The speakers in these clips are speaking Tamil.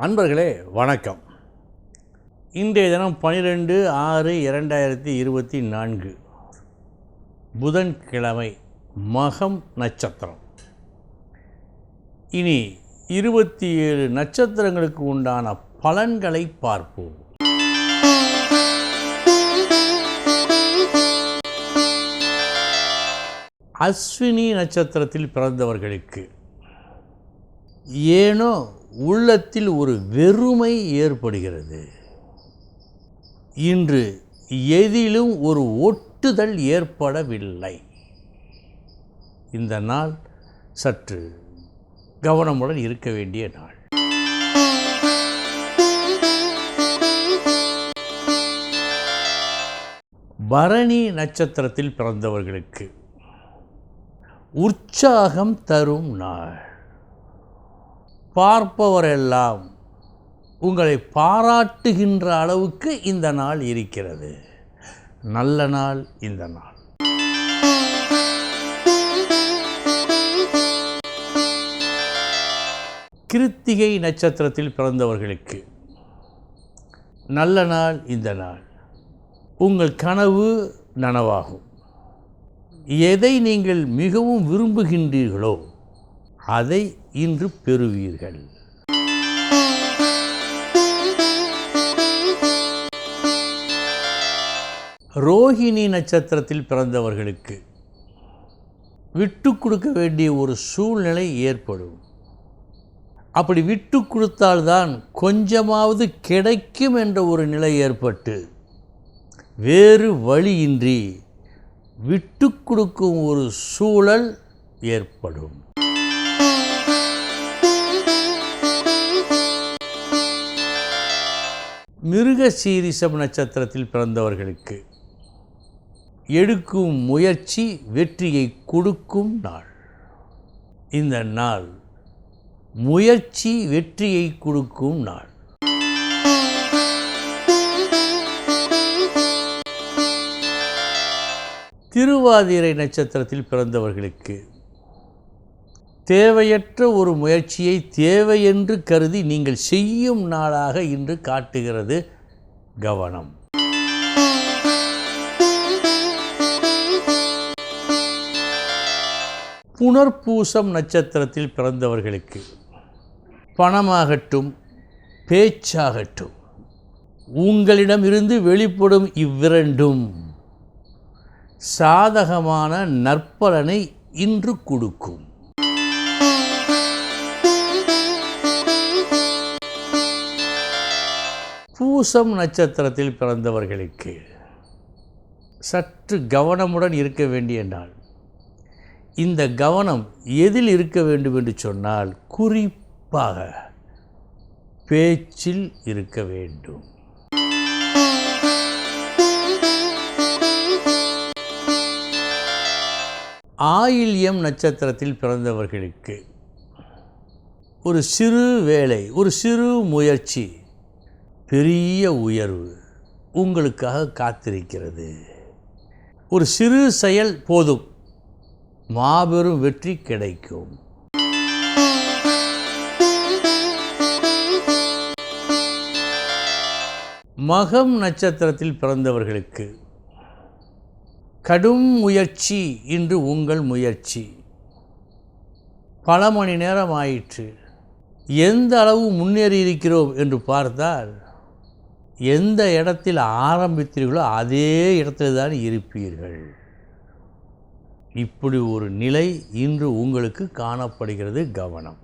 அன்பர்களே வணக்கம். இன்றைய தினம் பனிரெண்டு ஆறு இரண்டாயிரத்தி இருபத்தி நான்கு. புதன்கிழமை மகம் நட்சத்திரம். இனி இருபத்தி ஏழு நட்சத்திரங்களுக்கு உண்டான பலன்களை பார்ப்போம். அஸ்வினி நட்சத்திரத்தில் பிறந்தவர்களுக்கு ஏனோ உள்ளத்தில் ஒரு வெறுமை ஏற்படுகிறது. இன்று எதிலும் ஒரு ஒட்டுதல் ஏற்படவில்லை. இந்த நாள் சற்று கவனமுடன் இருக்க வேண்டிய நாள். பரணி நட்சத்திரத்தில் பிறந்தவர்களுக்கு உற்சாகம் தரும் நாள். பார்ப்பவரெல்லாம் உங்களை பாராட்டுகின்ற அளவுக்கு இந்த நாள் இருக்கிறது. நல்ல நாள் இந்த நாள். கிருத்திகை நட்சத்திரத்தில் பிறந்தவர்களுக்கு நல்ல நாள் இந்த நாள். உங்கள் கனவு நனவாகும். எதை நீங்கள் மிகவும் விரும்புகின்றீர்களோ அதை இன்று பெறுவீர்கள். ரோஹிணி நட்சத்திரத்தில் பிறந்தவர்களுக்கு விட்டு கொடுக்க வேண்டிய ஒரு சூழ்நிலை ஏற்படும். அப்படி விட்டு கொடுத்தால்தான் கொஞ்சமாவது கிடைக்கும் என்ற ஒரு நிலை ஏற்பட்டு வேறு வழியின்றி விட்டு கொடுக்கும் ஒரு சூழல் ஏற்படும். மிருக சீரிசம் நட்சத்திரத்தில் பிறந்தவர்களுக்கு எடுக்கும் முயற்சி வெற்றியை கொடுக்கும் நாள். இந்த நாள் முயற்சி வெற்றியை கொடுக்கும் நாள். திருவாதிரை நட்சத்திரத்தில் பிறந்தவர்களுக்கு தேவையற்ற ஒரு முயற்சியை தேவை என்று கருதி நீங்கள் செய்யும் நாளாக இன்று காட்டுகிறது கவனம். புனர்பூசம் நட்சத்திரத்தில் பிறந்தவர்களுக்கு பணமாகட்டும் பேச்சாகட்டும் உங்களிடமிருந்து வெளிப்படும் இவ்விரண்டும் சாதகமான நற்பலனை இன்று கொடுக்கும். பூசம் நட்சத்திரத்தில் பிறந்தவர்களுக்கு சற்று கவனமுடன் இருக்க வேண்டிய நாள். இந்த கவனம் எதில் இருக்க வேண்டும் என்று சொன்னால் குறிப்பாக பேச்சில் இருக்க வேண்டும். ஆயில்யம் நட்சத்திரத்தில் பிறந்தவர்களுக்கு ஒரு சிறு வேலை ஒரு சிறு முயற்சி பெரிய உயர்வு உங்களுக்காக காத்திருக்கிறது. ஒரு சிறு செயல் போதும். மாபெரும் வெற்றி கிடைக்கும். மகம் நட்சத்திரத்தில் பிறந்தவர்களுக்கு கடும் முயற்சி இன்று உங்கள் முயற்சி. பல மணி நேரம் ஆயிற்று. எந்த அளவு முன்னேறி இருக்கிறோம் என்று பார்த்தால் எந்த இடத்தில் ஆரம்பித்தீர்களோ அதே இடத்துல தான் இருப்பீர்கள். இப்படி ஒரு நிலை இன்று உங்களுக்கு காணப்படுகிறது கவனம்.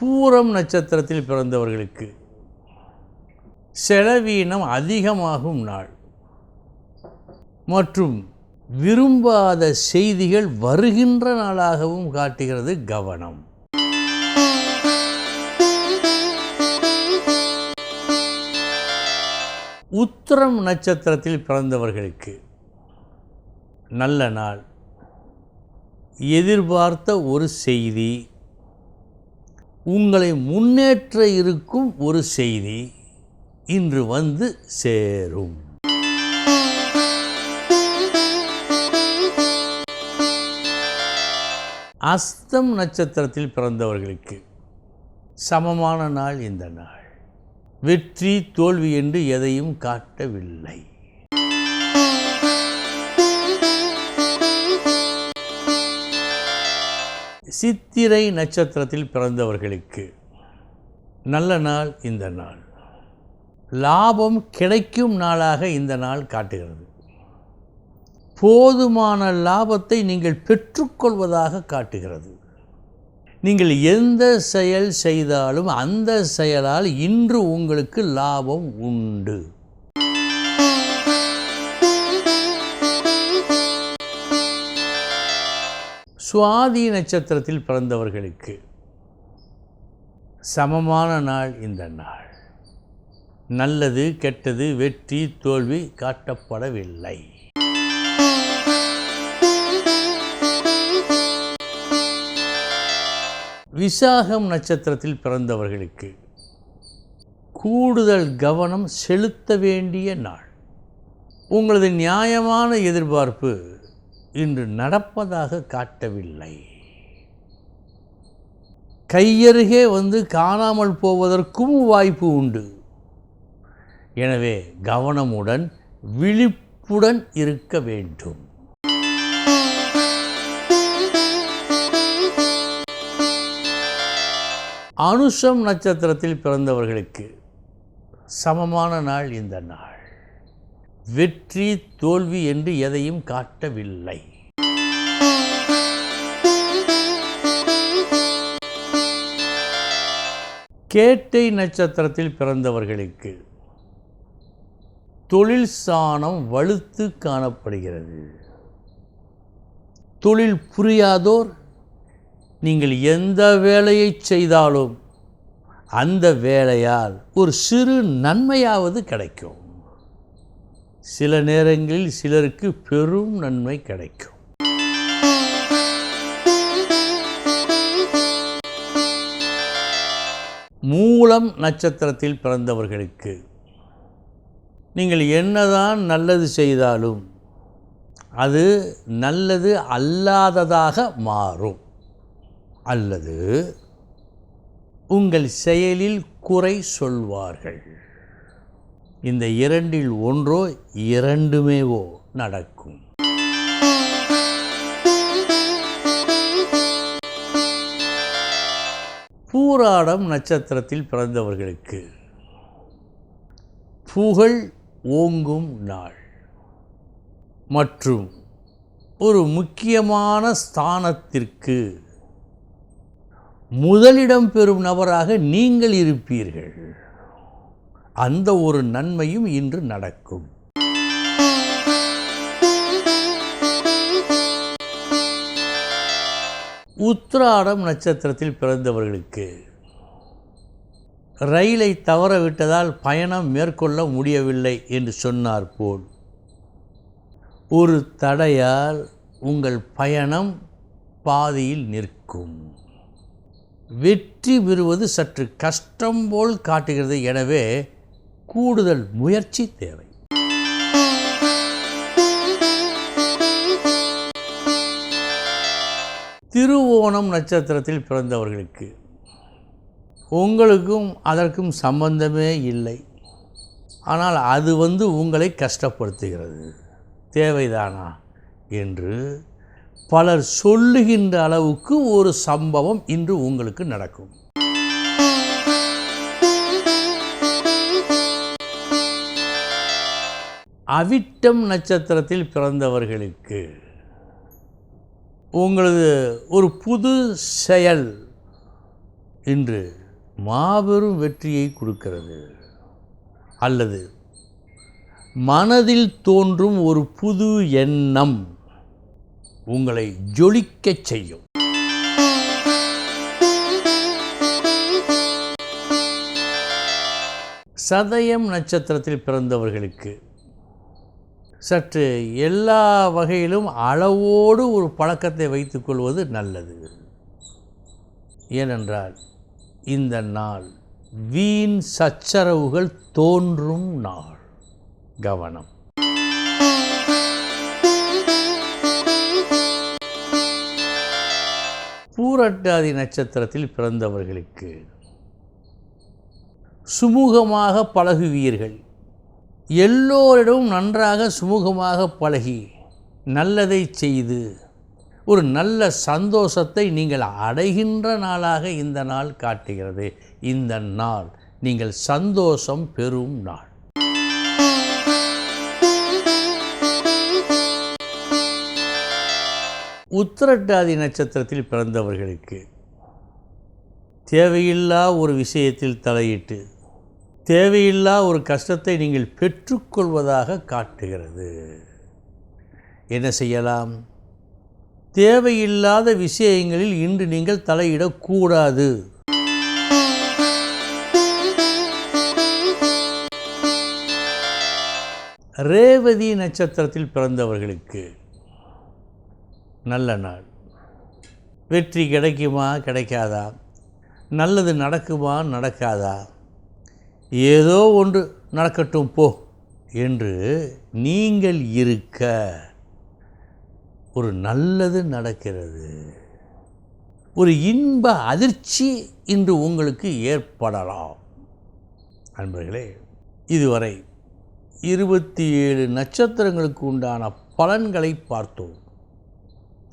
பூரம் நட்சத்திரத்தில் பிறந்தவர்களுக்கு செலவீனம் அதிகமாகும் நாள். மற்றும் விரும்பாத செய்திகள் வருகின்ற நாளாகவும் காட்டுகிறது கவனம். உத்திரம் நட்சத்திரத்தில் பிறந்தவர்களுக்கு நல்ல நாள். எதிர்பார்த்த ஒரு செய்தி. உங்களை முன்னேற்ற இருக்கும் ஒரு செய்தி இன்று வந்து சேரும். அஸ்தம் நட்சத்திரத்தில் பிறந்தவர்களுக்கு சமமான நாள் இந்த நாள். வெற்றி தோல்வி என்று எதையும் காட்டவில்லை. சித்திரை நட்சத்திரத்தில் பிறந்தவர்களுக்கு நல்ல நாள் இந்த நாள். லாபம் கிடைக்கும் நாளாக இந்த நாள் காட்டுகிறது. போதுமான லாபத்தை நீங்கள் பெற்றுக்கொள்வதாக காட்டுகிறது. நீங்கள் எந்த செயல் செய்தாலும் அந்த செயலால் இன்று உங்களுக்கு லாபம் உண்டு. சுவாதி நட்சத்திரத்தில் பிறந்தவர்களுக்கு சமமான நாள் இந்த நாள். நல்லது கெட்டது வெற்றி தோல்வி காட்டப்படவில்லை. விசாகம் நட்சத்திரத்தில் பிறந்தவர்களுக்கு கூடுதல் கவனம் செலுத்த வேண்டிய நாள். உங்களது நியாயமான எதிர்பார்ப்பு இன்று நடப்பதாக காட்டவில்லை. கையருகே வந்து காணாமல் போவதற்கும் வாய்ப்பு உண்டு. எனவே கவனமுடன் விழிப்புடன் இருக்க வேண்டும். அனுஷம் நட்சத்திரத்தில் பிறந்தவர்களுக்கு சமமான நாள் இந்த நாள். வெற்றி தோல்வி என்று எதையும் காட்டவில்லை. கேட்டை நட்சத்திரத்தில் பிறந்தவர்களுக்கு தொழில் சாணம் வலுத்து காணப்படுகிறது. தொழில் புரியாதோர் நீங்கள் எந்த வேலையை செய்தாலும் அந்த வேலையால் ஒரு சிறு நன்மையாவது கிடைக்கும். சில நேரங்களில் சிலருக்கு பெரும் நன்மை கிடைக்கும். மூலம் நட்சத்திரத்தில் பிறந்தவர்களுக்கு நீங்கள் என்னதான் நல்லது செய்தாலும் அது நல்லது அல்லாததாக மாறும். அல்லது உங்கள் செயலில் குறை சொல்வார்கள். இந்த இரண்டில் ஒன்றோ இரண்டுமேவோ நடக்கும். பூராடம் நட்சத்திரத்தில் பிறந்தவர்களுக்கு. புகழ் ஓங்கும் நாள். மற்றும் ஒரு முக்கியமான ஸ்தானத்திற்கு முதலிடம் பெறும் நபராக நீங்கள் இருப்பீர்கள். அந்த ஒரு நன்மையும் இன்று நடக்கும். உத்திராடம் நட்சத்திரத்தில் பிறந்தவர்களுக்கு ரயிலை தவறவிட்டதால் பயணம் மேற்கொள்ள முடியவில்லை என்று சொன்னார் போல். ஒரு தடையால் உங்கள் பயணம் பாதியில் நிற்கும். வெற்றி பெறுவது சற்று கஷ்டம் போல் காட்டுகிறது. எனவே கூடுதல் முயற்சி தேவை. திருவோணம் நட்சத்திரத்தில் பிறந்தவர்களுக்கு உங்களுக்கும் அதற்கும் சம்பந்தமே இல்லை. ஆனால் அது வந்து உங்களை கஷ்டப்படுத்துகிறது. தேவைதானா? என்று பலர் சொல்லுகின்ற அளவுக்கு ஒரு சம்பவம் இன்று உங்களுக்கு நடக்கும். அவிட்டம் நட்சத்திரத்தில் பிறந்தவர்களுக்கு உங்களது ஒரு புது செயல் இன்று மாபெரும் வெற்றியை கொடுக்கிறது. அல்லது மனதில் தோன்றும் ஒரு புது எண்ணம் உங்களை ஜொலிக்கச் செய்யும். சதயம் நட்சத்திரத்தில் பிறந்தவர்களுக்கு சற்று எல்லா வகையிலும் அளவோடு ஒரு பழக்கத்தை வைத்துக்கொள்வது நல்லது. ஏனென்றால் இந்த நாள் வீண் சச்சரவுகள் தோன்றும் நாள். கவனம். பூரட்டாதி நட்சத்திரத்தில் பிறந்தவர்களுக்கு சுமூகமாக பழகுவீர்கள். எல்லோரிடமும் நன்றாக சுமூகமாக பழகி நல்லதை செய்து ஒரு நல்ல சந்தோஷத்தை நீங்கள் அடைகின்ற நாளாக இந்த நாள் காட்டுகிறது. இந்த நாள் நீங்கள் சந்தோஷம் பெறும் நாள். உத்திரட்டாதி நட்சத்திரத்தில் பிறந்தவர்களுக்கு தேவையில்லா ஒரு விஷயத்தில் தலையிட்டு தேவையில்லா ஒரு கஷ்டத்தை நீங்கள் பெற்றுக்கொள்வதாக காட்டுகிறது. என்ன செய்யலாம்? தேவையில்லாத விஷயங்களில் இன்று நீங்கள் தலையிடக்கூடாது. ரேவதி நட்சத்திரத்தில் பிறந்தவர்களுக்கு நல்ல நாள். வெற்றி கிடைக்குமா கிடைக்காதா? நல்லது நடக்குமா நடக்காதா? ஏதோ ஒன்று நடக்கட்டும் போ என்று நீங்கள் இருக்க ஒரு நல்லது நடக்கிறது. ஒரு இன்ப அதிர்ச்சி இன்று உங்களுக்கு ஏற்படலாம். அன்பர்களே இதுவரை இருபத்தி ஏழு நட்சத்திரங்களுக்கு உண்டான பலன்களை பார்த்தோம்.